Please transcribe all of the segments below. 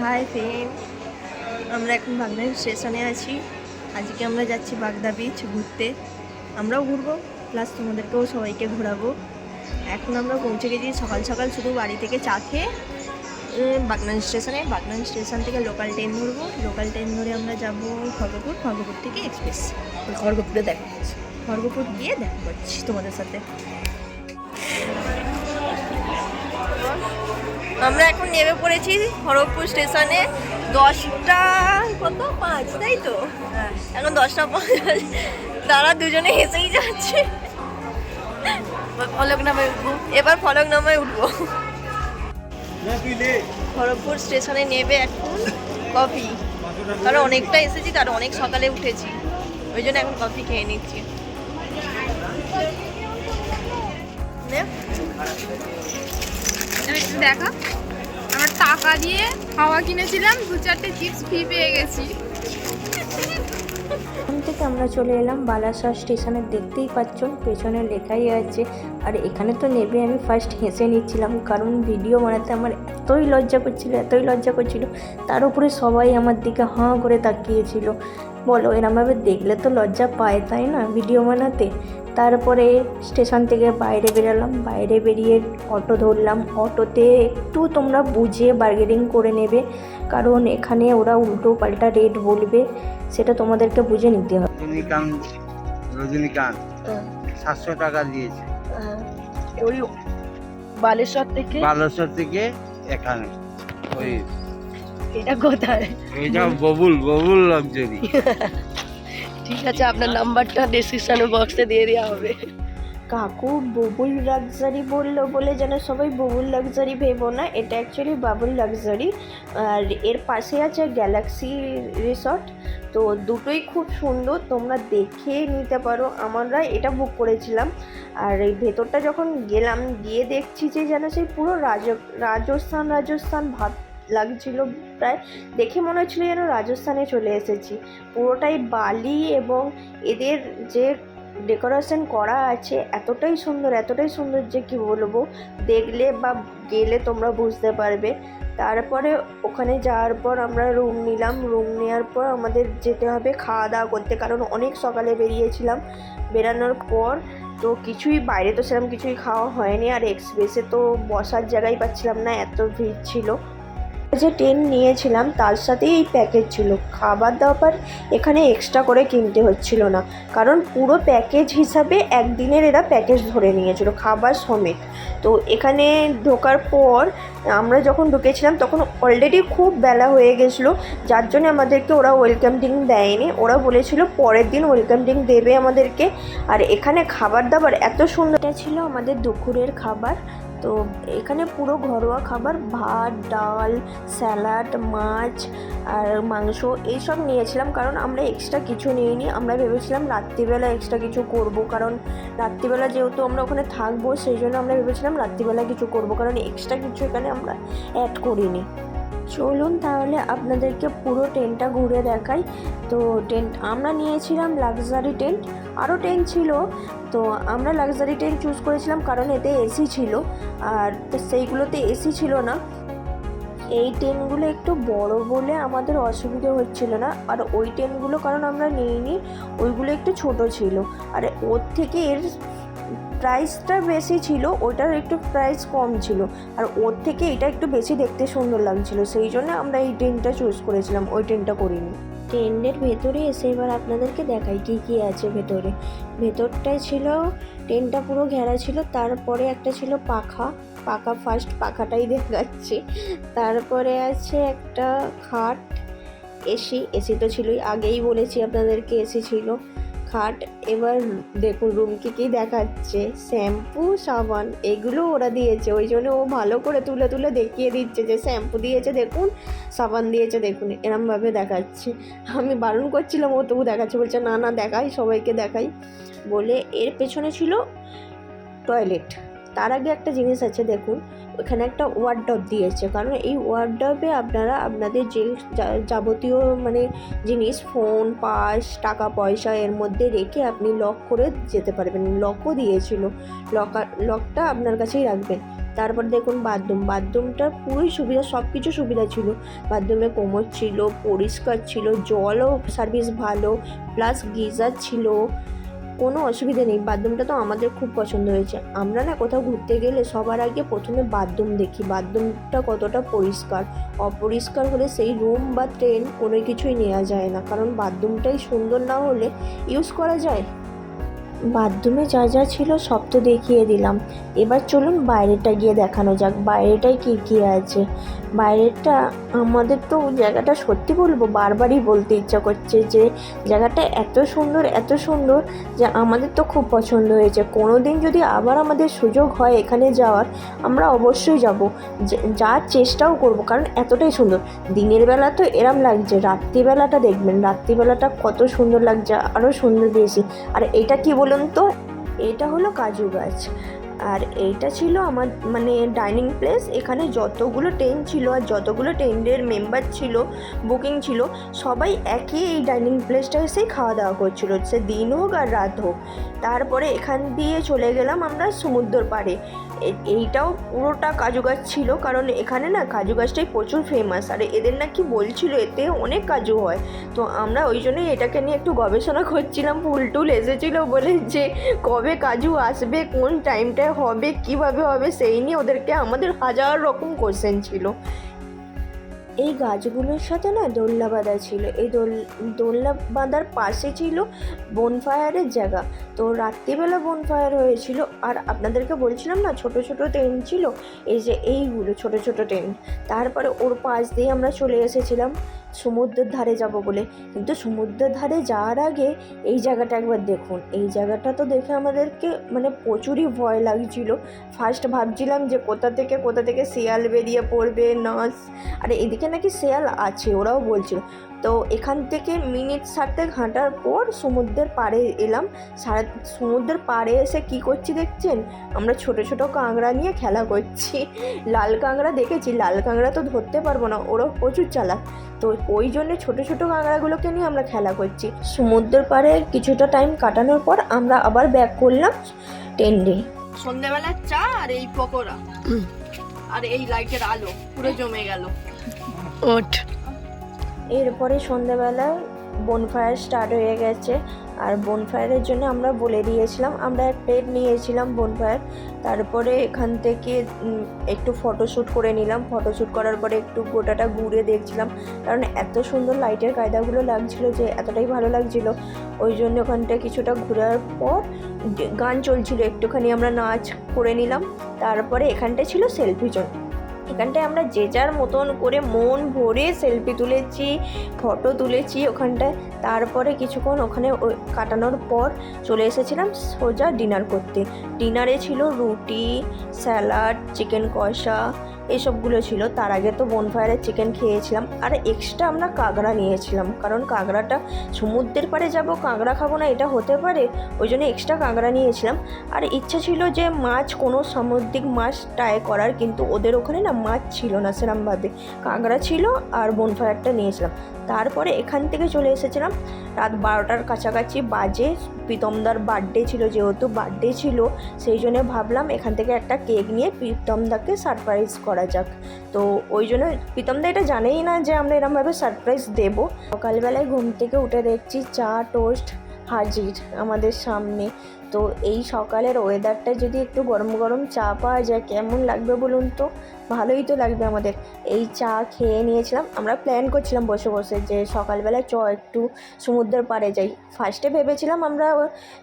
Hi friend. আমরা এখন বাগদা স্টেশনে আছি। আজকে আমরা যাচ্ছি বাগদা বিচ ঘুরতে। আমরাও ঘুরবো প্লাস তোমাদেরকেও সবাইকে ঘোরাবো। এখন আমরা পৌঁছে গেছি সকাল সকাল শুধু বাড়ি থেকে চা খেয়ে বাগনান স্টেশনে। বাগনান স্টেশন থেকে লোকাল ট্রেন ধরবো। লোকাল ট্রেন ধরে আমরা যাব খড়গপুর। খড়গপুর থেকে এক্সপ্রেস খড়গপুরে দেখা করছি খড়গপুর গিয়ে দেখা করছি তোমাদের সাথে। আমরা এখন নেমে পড়েছি খড়গপুর স্টেশনে। দশটা কত? পাঁচ তাই তো? এখন দশটা পাঁচ তারা দুজনে হেসেই যাচ্ছে। ফলক নামায় উঠবো। এবার ফলক নামায় উঠবো খড়গপুর স্টেশনে নেবে এখন কফি। কারণ অনেকটা এসেছি তার অনেক সকালে উঠেছি। ওই জন্য এখন কফি খেয়ে নিচ্ছি। নে? দেখা। আমার টাকা দিয়ে কিনেছিলাম, দু চারটে চিপস পেয়ে গেছি। থেকে আমরা চলে এলাম বালাসা স্টেশনে, দেখতেই পাচ্ছেন পেছনে লেখাই আছে। আর এখানে তো নেবে আমি ফার্স্ট হেসে নিচ্ছিলাম, কারণ ভিডিও বানাতে আমার এতই লজ্জা করছিল, এতই লজ্জা করছিল। তার উপরে সবাই আমার দিকে হাঁ করে তাকিয়েছিল। বলো, এরমভাবে দেখলে তো লজ্জা পায়, তাই না? ভিডিও বানাতে? তারপরে স্টেশন থেকে বাইরে বেরোলাম। বাইরে বেরিয়ে অটো ধরলাম। অটোতে একটু তোমরা বুঝে বার্গেনিং করে নেবে কারণ এখানে ওরা উল্টো পাল্টা রেট বলবে সেটা তোমাদেরকে বুঝে নিতে হবে। রজনীকান্ত রজনীকান্ত সাতশো টাকা দিয়েছে। ওই বালেশ্বর থেকে? বালেশ্বর থেকে এখানে। ওই এটা কোথায়? ওইটা ববুল ববুল লাক্সারি ঠিক আছে, আপনার নাম্বারটা ডেসক্রিপশনে বক্সে দিয়ে দেওয়া হবে। কাকু, ববুল লাক্সারি বলল বলে যেন সবাই ববুল লাক্সারি ভেবো না, এটা অ্যাকচুয়ালি বাবুল লাক্সারি আর এর পাশে আছে গ্যালাক্সি রিসর্ট তো দুটোই খুব সুন্দর, তোমরা দেখে নিতে পারো। আমরা এটা বুক করেছিলাম, আর এই ভেতরটা যখন গেলাম, গিয়ে দেখছি যে যেন সেই পুরো রাজ, রাজস্থান রাজস্থান ভাব লাগছিল প্রায়। দেখে মনে হচ্ছিল যেন রাজস্থানে চলে এসেছি। পুরোটাই বালি এবং এদের যে ডেকোরেশন করা আছে, এতটাই সুন্দর এতটাই সুন্দর যে কি বলব, দেখলে বা গেলে তোমরা বুঝতে পারবে। তারপরে ওখানে যাওয়ার পর আমরা রুম নিলাম। রুম নেওয়ার পর আমাদের যেতে হবে খাওয়া দাওয়া করতে, কারণ অনেক সকালে বেরিয়েছিলাম। বেরানোর পর তো কিছুই, বাইরে তো সেরকম কিছুই খাওয়া হয়নি। আর এক্সপ্রেসে তো বসার জায়গাই পাচ্ছিলাম না, এত ভিড় ছিল। যে ট্রেন নিয়েছিলাম, তার সাথেই এই প্যাকেজ ছিল। খাবার দাবার এখানে এক্সট্রা করে কিনতে হচ্ছিল না। কারণ পুরো প্যাকেজ হিসাবে একদিনের এরা প্যাকেজ ধরে নিয়েছিল, খাবার সমেত। তো এখানে ঢোকার পর আমরা যখন ঢুকেছিলাম, তখন অলরেডি খুব বেলা হয়ে গেছিল। যার জন্য আমাদেরকে ওরা ওয়েলকাম ড্রিঙ্ক দেয়নি। ওরা বলেছিল পরের দিন ওয়েলকাম ড্রিঙ্ক দেবে আমাদেরকে। আর এখানে খাবার দাবার এত সুন্দরটা ছিল আমাদের দুপুরের খাবার। তো এখানে পুরো ঘরোয়া খাবার, ভাত, ডাল, স্যালাড, মাছ আর মাংস এইসব নিয়েছিলাম। কারণ আমরা এক্সট্রা কিছু নিইনি। আমরা ভেবেছিলাম রাত্রিবেলা এক্সট্রা কিছু করব। কারণ রাত্রিবেলা যেহেতু আমরা ওখানে থাকব, সেই জন্য আমরা ভেবেছিলাম রাত্রিবেলা কিছু করব। কারণ এক্সট্রা কিছু এখানে আমরা অ্যাড করিনি। চলুন তাহলে আপনাদেরকে পুরো টেন্টটা ঘুরে দেখাই। তো টেন্ট, আমরা নিয়েছিলাম লাক্সারি টেন্ট, আরও টেন্ট ছিল। তো আমরা লাক্সারি টেন্ট চুজ করেছিলাম কারণ এতে এসি ছিল, আর তো সেইগুলোতে এসি ছিল না। এই টেনগুলো একটু বড় বলে আমাদের অসুবিধা হচ্ছিল না, আর ওই টেনগুলো কারণ আমরা নিইনি, ওইগুলো একটু ছোট ছিল। আর ওর থেকে এর প্রাইসটা বেশি ছিল, ওটার একটু প্রাইস কম ছিল। আর ওর থেকে এটা একটু বেশি দেখতে সুন্দর লাগছিল, সেই জন্য আমরা এই টেনটা চুজ করেছিলাম, ওই টেনটা করিনি। টেন্টের ভেতরে এসে এবার আপনাদেরকে দেখাই কী কী আছে ভেতরে। ভেতরটায় ছিল টেনটা পুরো ঘেরা ছিল, তারপরে একটা ছিল পাখা। পাখা ফার্স্ট পাখাটাই দেখাচ্ছি। তারপরে আছে একটা খাট, এসি এসি তো ছিলই, আগেই বলেছি আপনাদেরকে এসি ছিল। খাট। এবার দেখুন রুম কি কি দেখাচ্ছে? শ্যাম্পু, সাবান, এগুলো ওরা দিয়েছে। ওই জন্য ও ভালো করে তুলে তুলে দেখিয়ে দিচ্ছে যে শ্যাম্পু দিয়েছে, দেখুন। সাবান দিয়েছে, দেখুন। এরমভাবে দেখাচ্ছে। আমি বারণ করছিলাম, ও তবু দেখাচ্ছে। বলছে, না না, দেখাই, সবাইকে দেখাই। বলে এর পেছনে ছিল টয়লেট তার আগে একটা জিনিস আছে, দেখুন। ওখানে একটা ওয়ার্ডব দিয়েছে। কারণ এই ওয়ার্ডবে আপনারা আপনাদের যে যাবতীয় মানে জিনিস ফোন পাস টাকা, পয়সা এর মধ্যে রেখে আপনি লক করে যেতে পারবেন। লকও দিয়েছিল। লকার লকটা আপনার কাছেই রাখবেন। তারপর দেখুন বাথরুম বাথরুমটা পুরোই সুবিধা সব কিছু সুবিধা ছিল। বাথরুমে কোমর ছিল, পরিষ্কার ছিল, জলও সার্ভিস ভালো প্লাস গিজার ছিল। কোনো অসুবিধে নেই। বাথরুমটা তো আমাদের খুব পছন্দ হয়েছে। আমরা না কোথাও ঘুরতে গেলে সবার আগে প্রথমে বাথরুম দেখি। বাথরুমটা কতটা পরিষ্কার। অপরিষ্কার হলে সেই রুম বা ট্রেন কোনো কিছুই নেওয়া যায় না। কারণ বাথরুমটাই সুন্দর না হলে ইউজ করা যায়? বাথরুমে যা যা ছিল সব তো দেখিয়ে দিলাম। এবার চলুন বাইরেটা গিয়ে দেখানো যাক। বাইরেটায় কী কী আছে? বাইরেটা আমাদের তো জায়গাটা সত্যি বলব, বারবারই বলতে ইচ্ছা করছে যে জায়গাটা এত সুন্দর এত সুন্দর যে আমাদের তো খুব পছন্দ হয়েছে। কোনো দিন যদি আবার আমাদের সুযোগ হয় এখানে যাওয়ার, আমরা অবশ্যই যাব। যাওয়ার চেষ্টাও করব, কারণ এতটাই সুন্দর। দিনের বেলা তো এরম লাগছে, রাত্রিবেলাটা দেখবেন, রাত্রিবেলাটা কত সুন্দর লাগছে আরও সুন্দর বেশি আর এটা কি বলুন তো? এটা হলো কাজু গাছ। আর এইটা ছিল আমার মানে ডাইনিং প্লেস এখানে যতগুলো ট্রেন ছিল আর যতগুলো ট্রেনের মেম্বার ছিল বুকিং ছিল, সবাই একই এই ডাইনিং প্লেসটা এসেই খাওয়া দাওয়া করছিল। সে দিন হোক আর রাত হোক। তারপরে এখান দিয়ে চলে গেলাম আমরা সমুদ্র পাড়ে। এইটাও পুরোটা কাজু গাছ ছিল, কারণ এখানে না কাজু গাছটাই প্রচুর ফেমাস আর এদের নাকি বলছিল, এতে অনেক কাজু হয়। তো আমরা ওই জন্যই এটাকে নিয়ে একটু গবেষণা করছিলাম। ফুল টুল এসেছিল বলে যে কবে কাজু আসবে, কোন টাইমটায় হবে, কীভাবে হবে সেই নিয়ে ওদেরকে আমাদের হাজার রকম কোশ্চেন ছিল। এই গাছগুলোর সাথে না দোলনা বাঁধা ছিল। এই দোল, দোলনা বাঁধার পাশে ছিল বনফায়ারের জায়গা। তো রাত্রিবেলা বনফায়ার হয়েছিল। আর আপনাদেরকে বলছিলাম না, ছোট ছোট টেন্ট ছিল। এই যে এইগুলো ছোট ছোট টেন্ট তারপরে ওর পাশ দিয়ে আমরা চলে এসেছিলাম। সমুদ্রের ধারে যাব বলে। কিন্তু সমুদ্রের ধারে যাওয়ার আগে এই জায়গাটা একবার দেখুন। এই জায়গাটা তো দেখে আমাদেরকে মানে প্রচুরই ভয় লাগছিল। ফার্স্ট ভাবছিলাম যে কোথা থেকে কোথা থেকে শেয়াল বেরিয়ে পড়বে নাচ আর এদিকে নাকি শেয়াল আছে, ওরাও বলছিল। তো এখান থেকে মিনিট সাতেক হাঁটার পর সমুদ্রের পাড়ে এলাম। সারা সমুদ্রের পাড়ে এসে কি করছি দেখছেন? আমরা ছোট ছোট কাঁকড়া নিয়ে খেলা করছি। লাল কাঁকড়া দেখেছি? লাল কাঁকড়া তো ধরতে পারব না ওরাও প্রচুর চালাক। তো ওই জন্য ছোট ছোট কাঁকড়াগুলোকে নিয়ে আমরা খেলা করছি। সমুদ্রের পাড়ে কিছুটা টাইম কাটানোর পর আমরা আবার ব্যাক করলাম টেন্ডে সন্ধ্যাবেলার চা আর এই পকোড়া। আর এই লাইটের আলো পুরো জমে গেল। ওঠ। এরপরে সন্ধ্যাবেলায় বনফায়ার স্টার্ট হয়ে গেছে। আর বনফায়ারের জন্য আমরা বলে দিয়েছিলাম, আমরা এক প্লেট নিয়েছিলাম বনফায়ার তারপরে এখান থেকে একটু ফটোশ্যুট করে নিলাম। ফটোশ্যুট করার পরে একটু গোটাটা ঘুরে দেখছিলাম। কারণ এত সুন্দর লাইটের কায়দাগুলো লাগছিল যে, এতটাই ভালো লাগছিল। ওই জন্য ওখানটা কিছুটা ঘোরার পর গান চলছিল। একটুখানি আমরা নাচ করে নিলাম। তারপরে এখানটায় ছিল সেলফি জোন এখানটায় আমরা যে যার মতন করে মন ভরে সেলফি তুলেছি ফটো তুলেছি ওখানটায়। তারপরে কিছুক্ষণ ওখানে কাটানোর পর চলে এসেছিলাম সোজা ডিনার করতে। ডিনারে ছিল রুটি স্যালাড চিকেন কষা এসবগুলো ছিল। তার আগে তো বনফায়ারের চিকেন খেয়েছিলাম। আর এক্সট্রা আমরা কাঁকড়া নিয়েছিলাম। কারণ কাঁকড়াটা সমুদ্রের পাড়ে যাব, কাঁকড়া খাব না, এটা হতে পারে। ওই জন্য এক্সট্রা কাঁকড়া নিয়েছিলাম। আর ইচ্ছা ছিল যে মাছ, কোনো সামুদ্রিক মাছ ট্রাই করার, কিন্তু ওদের ওখানে না মাছ ছিল না সেরমভাবে কাঁকড়া ছিল আর বনফায়ারটা নিয়েছিলাম। তারপরে এখান থেকে চলে এসেছিলাম। রাত বারোটার কাছাকাছি বাজে। প্রীতমদার বার্থডে ছিল, যেহেতু বার্থডে ছিল, সেই জন্য ভাবলাম এখান থেকে একটা কেক নিয়ে প্রীতমদাকে সারপ্রাইজ করা যাক। তো ওই জন্য প্রীতমদা এটা জানেই না যে আমরা এরমভাবে সারপ্রাইজ দেবো। সকালবেলায় ঘুম থেকে উঠে দেখছি চা টোস্ট হাজির আমাদের সামনে। তো এই সকালের ওয়েদারটা যদি একটু গরম গরম চা পাওয়া যায়, কেমন লাগবে বলুন তো? ভালোই তো লাগবে আমাদের। এই চা খেয়ে নিয়েছিলাম, আমরা প্ল্যান করছিলাম বসে বসে যে সকালবেলা চ একটু সমুদ্রের পাড়ে যাই। ফার্স্টে ভেবেছিলাম আমরা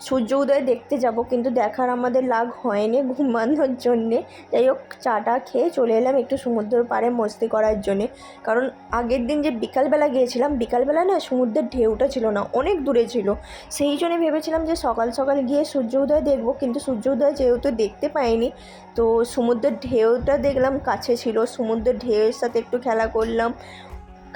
সূর্য উদয় দেখতে যাব, কিন্তু দেখার আমাদের লাগ হয়নি ঘুমানোর জন্যে। যাই হোক, চাটা খেয়ে চলে এলাম একটু সমুদ্রের পাড়ে মস্তি করার জন্যে। কারণ আগের দিন যে বিকালবেলা গিয়েছিলাম, বিকালবেলা না সমুদ্রের ঢেউটা ছিল না, অনেক দূরে ছিল। সেই জন্য ভেবেছিলাম যে সকাল সকাল গিয়ে সূর্য উদয় দেখব, কিন্তু সূর্য উদয় যেহেতু দেখতে পাইনি, তো সমুদ্রের ঢেউটা দেখলাম, কাছে ছিল, সমুদ্রের ঢেউয়ের সাথে একটু খেলা করলাম।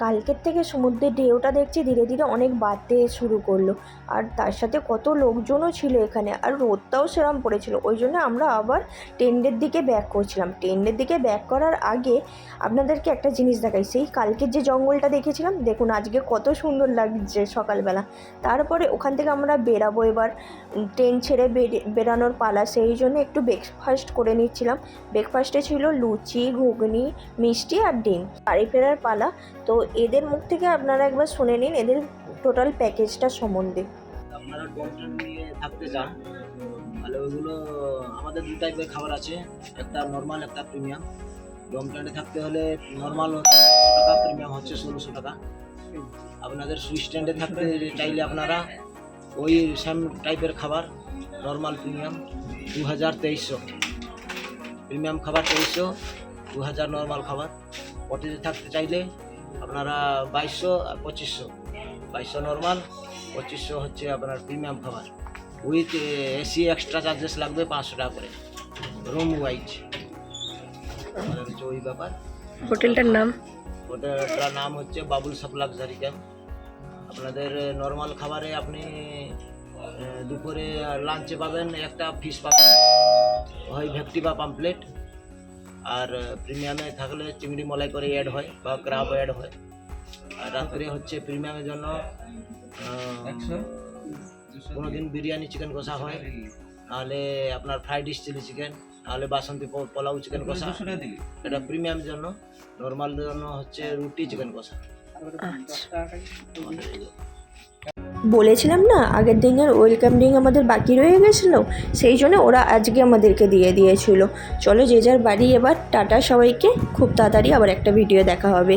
কালকের থেকে সমুদ্রের ঢেউটা দেখছি, ধীরে ধীরে অনেক বাড়তে শুরু করল। আর তার সাথে কত লোকজনও ছিল এখানে, আর রোদটাও সেরম পড়েছিল। ওই জন্য আমরা আবার টেন্ডের দিকে ব্যাক করছিলাম। টেন্ডের দিকে ব্যাক করার আগে আপনাদেরকে একটা জিনিস দেখাই। সেই কালকের যে জঙ্গলটা দেখেছিলাম, দেখুন আজকে কত সুন্দর লাগছে সকালবেলা। তারপরে ওখান থেকে আমরা বেরাবো এবার। ট্রেন ছেড়ে বেরানোর পালা, সেই জন্য একটু ব্রেকফাস্ট করে নিচ্ছিলাম। ব্রেকফাস্টে ছিল লুচি, ঘুগনি, মিষ্টি আর ডিম। বাড়ি ফেরার পালা। তো এদের মুখ থেকে আপনারা একবার শুনে নিন, এদের টোটাল প্যাকেজটা সম্বন্ধে। আপনারা ডোমট্রেন নিয়ে থাকতে চান, তাহলে ওইগুলো, আমাদের দু টাইপের খাবার আছে। একটা নর্মাল একটা প্রিমিয়াম ডোমট্রেনে থাকতে হলে নর্মাল টাকা প্রিমিয়াম হচ্ছে ষোলোশো টাকা। আপনাদের সুইচ স্ট্যান্ডে থাকতে চাইলে আপনারা ওই সেম টাইপের খাবার নর্মাল প্রিমিয়াম দু হাজার তেইশশো। প্রিমিয়াম খাবার তেইশশো দু হাজার নর্মাল খাবার। পটিতে থাকতে চাইলে আপনারা বাইশশো আর পঁচিশশো। বাইশশো নর্মাল পঁচিশশো হচ্ছে আপনার প্রিমিয়াম খাবার। উইথ এসি এক্সট্রা চার্জেস লাগবে পাঁচশো টাকা করে। রুম ওয়াইজ আমাদের হচ্ছে ওই ব্যাপার। হোটেলটার নাম? হোটেলটার নাম হচ্ছে বাবুল সাপ লাক্সারি ক্যাম্প আপনাদের নর্মাল খাবারে আপনি দুপুরে লাঞ্চে পাবেন একটা ফিশ পাবেন হয় ভেটকি বা পাম্পলেট আর প্রিমিয়ামে থাকলে চিংড়ি মলাই করে অ্যাড হয় বা ক্রাব অ্যাড হয়। আর রাত্রে হচ্ছে প্রিমিয়ামের জন্য কোনো দিন বিরিয়ানি চিকেন কষা হয়। নাহলে আপনার ফ্রাইড ডিশ চিলি চিকেন নাহলে বাসন্তী পো- পোলাও চিকেন কষা। এটা প্রিমিয়াম জন্য নর্মাল জন্য হচ্ছে রুটি চিকেন কষা। এই- বলেছিলাম না, আগের দিনের ওয়েলকাম ড্রিঙ্ক আমাদের বাকি রয়ে গেছিল, সেই জন্য ওরা আজকে আমাদেরকে দিয়ে দিয়েছিল। চলো যে যার বাড়ি এবার, টাটা সবাইকে, খুব তাড়াতাড়ি আবার একটা ভিডিও দেখা হবে।